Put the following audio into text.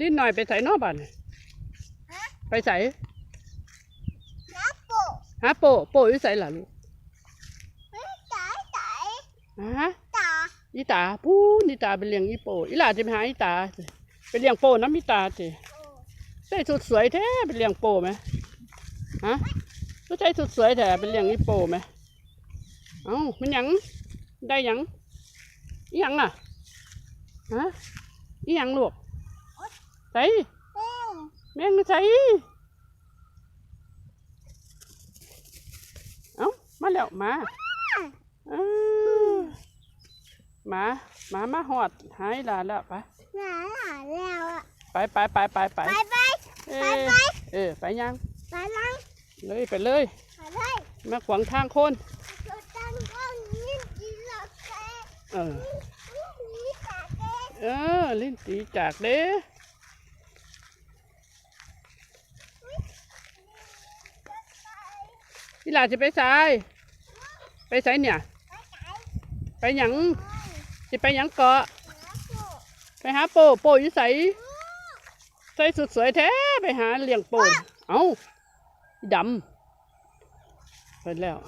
ลิ้นหน่อยไปใส่นอกบ้านไปใส่น้ำปูฮะโปโปอยู่ใส่ล่ะลูกไม่จ่ายจ่ายฮะจ่าอีตาพูนอีตาไปเลี้ยงอีโปอีหลาจะไปหาอีตาสิไปเลี้ยงโปน้ำอีตาสิใส่สุดสวยแท้ไปเลี้ยงโปไหมฮะก็ใส่สุดสวยแท้ไปเลี้ยงอีโปไหมเอ้ามันหยังได้หยังอีหยังน่ะฮะอีหยังลูก ใส่เอ้ยแม่งใส่เอ้ามาแล้วมาเอ้าหมาหมามาหอดหายลาแล้วไปหนาหนาแล้วอะไปไปไปไปไปไปไปเอ้ไปยไปเออไปยังไปนั่งเลยไปเลยไปเลยมาขวางทางคนจะตั้งก้อนนี้ดีละแกเออนี่ตาแกเออ ลิ้นตีจากเด้ พี่หลาจะไปใส่ไปใส่เนี่ย ไปหยังจะไปหยังเกาะ ไปหาโปโปอยู่ใส่ใส่สุดสวยแท้ไปหาเลี้ยงโปนเอ้าดำไปแล้ว